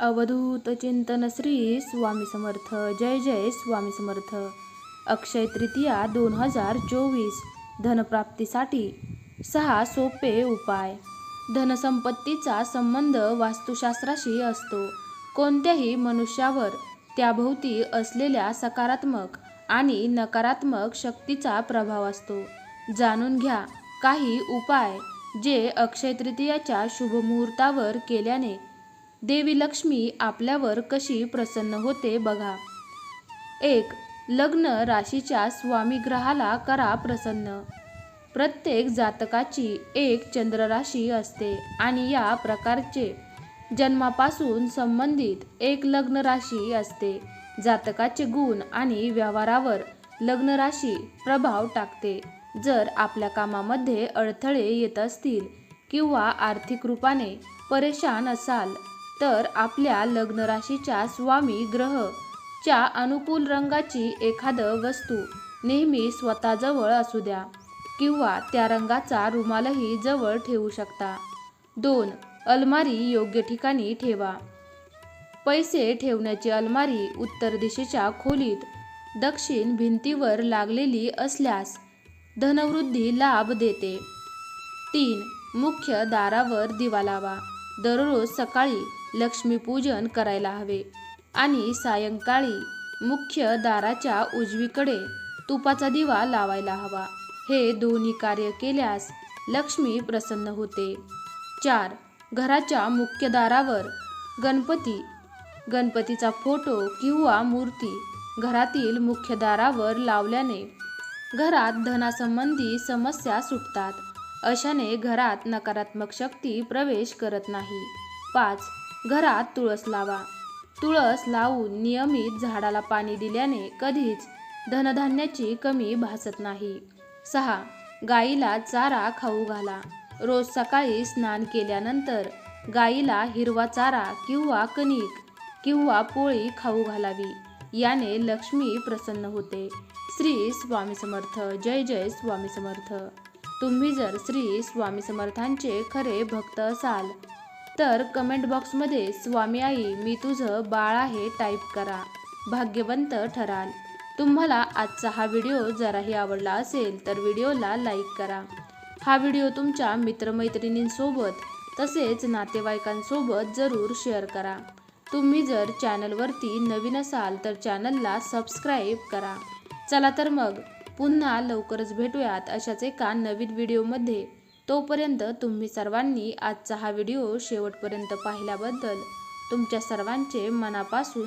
अवधूत चिंतन श्री स्वामी समर्थ. जय जय स्वामी समर्थ. अक्षय तृतीया दोन हजार चोवीस. धनप्राप्तीसाठी सहा सोपे उपाय. धनसंपत्तीचा संबंध वास्तुशास्त्राशी असतो. कोणत्याही मनुष्यावर त्याभोवती असलेल्या सकारात्मक आणि नकारात्मक शक्तीचा प्रभाव असतो. जाणून घ्या काही उपाय जे अक्षय तृतीयाच्या शुभमुहूर्तावर केल्याने देवी लक्ष्मी आपल्यावर कशी प्रसन्न होते बघा. एक लग्न राशीच्या स्वामी ग्रहाला करा प्रसन्न. प्रत्येक जातकाची एक चंद्र राशी असते आणि या प्रकारचे जन्मापासून संबंधित एक लग्न राशी असते. जातकाचे गुण आणि व्यवहारावर लग्न राशी प्रभाव टाकते. जर आपल्या कामामध्ये अडथळे येत असतील किंवा आर्थिक रूपाने परेशान असाल तर आपल्या लग्नराशीच्या स्वामी ग्रह च्या अनुकूल रंगाची एखादं वस्तू नेहमी स्वतःजवळ असू द्या किंवा त्या रंगाचा रुमालही जवळ ठेवू शकता. दोन अलमारी योग्य ठिकाणी ठेवा. पैसे ठेवण्याची अलमारी उत्तर दिशेच्या खोलीत दक्षिण भिंतीवर लागलेली असल्यास धनवृद्धी लाभ देते. तीन मुख्य दारावर दिवा लावा. दररोज सकाळी लक्ष्मीपूजन करायला हवे. आणि सायंकाळी मुख्य दाराच्या उजवीकडे तुपाचा दिवा लावायला हवा. हे दोन्ही कार्य केल्यास लक्ष्मी प्रसन्न होते. चार. घराच्या मुख्य दारावर गणपती. गणपतीचा फोटो किंवा मूर्ती घरातील मुख्य दारावर लावल्याने घरात धनासंबंधी समस्या सुटतात. अशाने घरात नकारात्मक शक्ती प्रवेश करत नाही. पाच. घरात तुळस लावा. तुळस लावून नियमित झाडाला पाणी दिल्याने कधीच धनधान्याची कमी भासत नाही. सहा. गाईला चारा खाऊ घाला. रोज सकाळी स्नान केल्यानंतर गाईला हिरवा चारा किंवा कणिक किंवा पोळी खाऊ घालावी. याने लक्ष्मी प्रसन्न होते. श्री स्वामी समर्थ. जय जय स्वामी समर्थ. तुम्ही जर श्री स्वामी समर्थांचे खरे भक्त असाल तर कमेंट बॉक्समध्ये स्वामी आई मी तुझं बाळ आहे टाईप करा. भाग्यवंत ठराल तुम्हाला आजचा हा व्हिडिओ जराही आवडला असेल तर व्हिडिओला लाईक करा. हा व्हिडिओ तुमच्या मित्रमैत्रिणींसोबत तसेच नातेवाईकांसोबत जरूर शेअर करा. तुम्ही जर चॅनलवरती नवीन असाल तर चॅनलला सबस्क्राईब करा. चला तर मग पुन्हा लवकरच भेटूयात अशाच एका नवीन व्हिडिओमध्ये. तोपर्यंत तुम्ही सर्वांनी आजचा हा व्हिडिओ शेवटपर्यंत पाहिल्याबद्दल तुमच्या सर्वांचे मनापासून